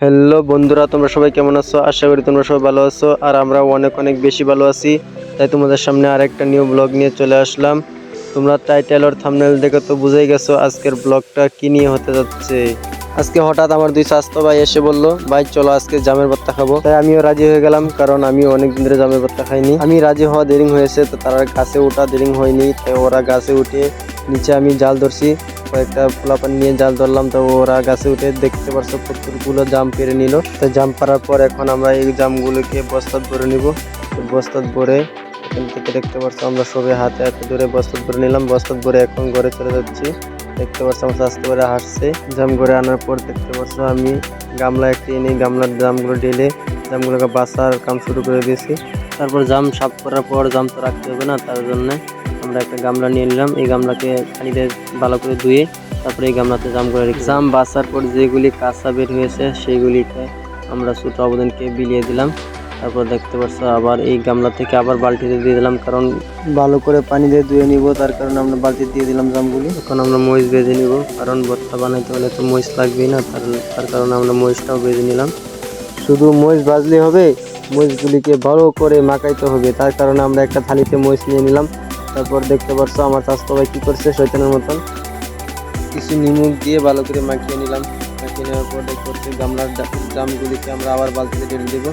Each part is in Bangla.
হ্যালো বন্ধুরা, তোমরা সবাই কেমন আছো? আশা করি তোমরা সবাই ভালো আছো, আর আমরা অনেক অনেক বেশি ভালো আছি। তাই তোমাদের সামনে আরেকটা নিউ ব্লগ নিয়ে চলে আসলাম। তোমরা টাইটেল আর থাম্বনেল দেখে তো বুঝেই গেছো আজকের ব্লগটা কি নিয়ে হতে যাচ্ছে। আজকে হঠাৎ আমার দুই স্বাস্থ্য ভাই এসে বলল, ভাই, চলো আজকে জামের ভর্তা খাব। তাই আমিও রাজি হয়ে গেলাম, কারণ আমিও অনেক দিন ধরে জামের ভর্তা খাইনি। আমি রাজি হওয়া দেরিং হয়েছে, তো তারা গাছে ওঠা দেরিং হয়নি। তাই ওরা গাছে উঠে নিচে আমি জাল ধরছি। কয়েকটা পোলাপান নিয়ে জাল ধরলাম, তো ওরা গাছে উঠে দেখতে পারছ প্রচুরগুলো জাম পেরে নিল। তো জাম পাড়ার পর এখন আমরা এই জামগুলোকে বস্তাত ভরে নিব। বস্তাত ভরে এখান থেকে দেখতে পারছ আমরা সবাই হাতে হাতে ধরে বস্তাত ভরে নিলাম। বস্তাত ভরে এখন ঘরে চলে যাচ্ছি। দেখতে পাচ্ছ আমার স্বাস্থ্য করে হাসছে। জাম করে আনার পর দেখতে পাচ্ছ আমি গামলা একটি এনে গামলার জামগুলো ঢেলে জামগুলোকে বাসার কাম শুরু করে দিয়েছি। তারপর জাম সাফ করার পর জাম তো রাখতে হবে না, তার জন্য আমরা একটা গামলা নিয়ে নিলাম। এই গামলাকে পানিতে ভালো করে ধুয়ে তারপরে এই গামলাতে জাম করে রেখে জাম বাসার পর যেগুলি কাঁচা বের হয়েছে সেইগুলিকে আমরা ছোটো অবদানকে বিলিয়ে দিলাম। তারপর দেখতে পাচ্ছ আবার এই গামলা থেকে আবার বালতিতে দিয়ে দিলাম। কারণ ভালো করে পানি দিয়ে ধুয়ে নিব, তার কারণে আমরা বালতি দিয়ে দিলাম জামগুলি। এখন আমরা মহিষ বেঁধে নিব। কারণ ভর্তা বানাইতে হলে তো মহিষ লাগবেই না, তার তার কারণে আমরা মহিষটাও বেঁধে নিলাম। শুধু মহিষ বাজলে হবে, মহিষগুলিকে ভালো করে মাখাইতে হবে। তার কারণে আমরা একটা থালিতে মহিষ নিয়ে নিলাম। তারপর দেখতে পাচ্ছ আমার স্বাস্থ্য ভাই কী করছে শৈতানের মতন। কিছু নিমুখ দিয়ে ভালো করে মাখিয়ে নিলাম। মাখিয়ে নেওয়ার পর দেখতে পাচ্ছি গামলার জামগুলিকে আমরা আবার বালতিতে ঢেলে দেবো।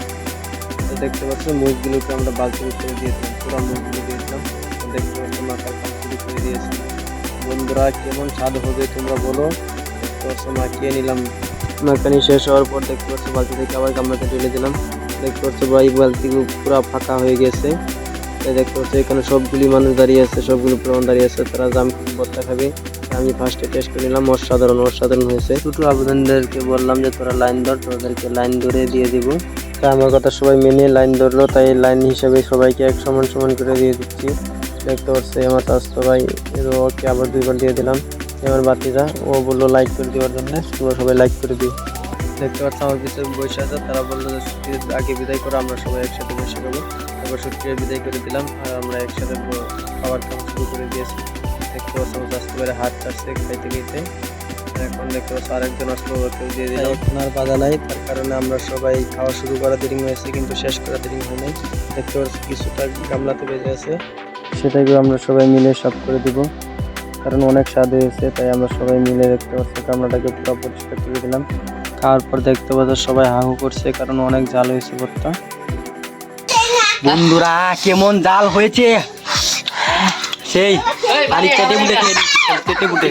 দেখতে পাচ্ছ মুখগুলোকে আমরা বালতির উপরে দিয়েছিলাম পুরো মুখগুলো দিয়েছিলাম দেখতে পাচ্ছ মাখার কাম শুরু করে দিয়েছি। বন্ধুরা, কেমন স্বাদ হবে তোমরা বলো? দেখতে পাচ্ছ মাখিয়ে নিলাম। মাখানি শেষ হওয়ার পর দেখতে পাচ্ছ বালতি থেকে আবার গামলাতে ঢেলে দিলাম। দেখতে পাচ্ছ ভাই বালতি পুরো ফাঁকা হয়ে গেছে। দেখতে পাচ্ছ, এখানে সবগুলি মানুষ দাঁড়িয়ে আছে, সবগুলো প্রমাণ দাঁড়িয়ে আছে, তারা জাম ভর্তা খাবে। আমি ফার্স্টে টেস্ট করে নিলাম, অসাধারণ অসাধারণ হয়েছে। ছোটো আবেদনদেরকে বললাম যে, তোরা লাইন ধর, তোদেরকে লাইন ধরে দিয়ে দিব। তা আমার কথা সবাই মেনে লাইন ধরলো, তাই লাইন হিসেবে সবাইকে এক সমান সমান করে দিয়ে দিচ্ছি। দেখতে পাচ্ছি আমার স্বাস্থ্য ভাই ওকে আবার দুইবার দিয়ে দিলাম। এবার বাতিরা ও বলল লাইক করে দেওয়ার জন্য সবাই লাইক করে দিও। দেখতে পাচ্ছ আমার পিছনে বসে আছে। তারা বলল যে ছুটির আগে বিদায় করে আমরা সবাই একসাথে বসে খাব তারপর ছুটির বিদায় করে দিলাম। আর আমরা একসাথে খাবার খাওয়া শুরু করে দিয়েছি। দেখতে পাচ্ছ আমার স্বাস্থ্য করে হাত চাচ্ছে খাইতে খাইতে এখন দেখতে পাচ্ছ আরেকজন আসলো ওকেও দিয়ে দিলাম। এখন আর বাধা নাই। তার কারণে আমরা সবাই খাওয়া শুরু করা দেরি হয়েছে কিন্তু শেষ করা দেরি হয় নাই। দেখতে পাচ্ছ কিছুটা গামলাতে বেজে আছে। সেটাকে আমরা সবাই মিলে সাফ করে দিব। কারণ অনেক স্বাদ হয়েছে তাই আমরা সবাই মিলে দেখতে পাচ্ছি গামলাটাকে পুরো পরিষ্কার করে দিলাম। খাওয়ার পর দেখতে পাচ্ছ সবাই হাহু করছে কারণ অনেক জাল হয়েছে ভর্তা। বন্ধুরা কেমন জাল হয়েছে? সেই বাড়ির চেটে বুটে খেয়ে চেটে বুটে।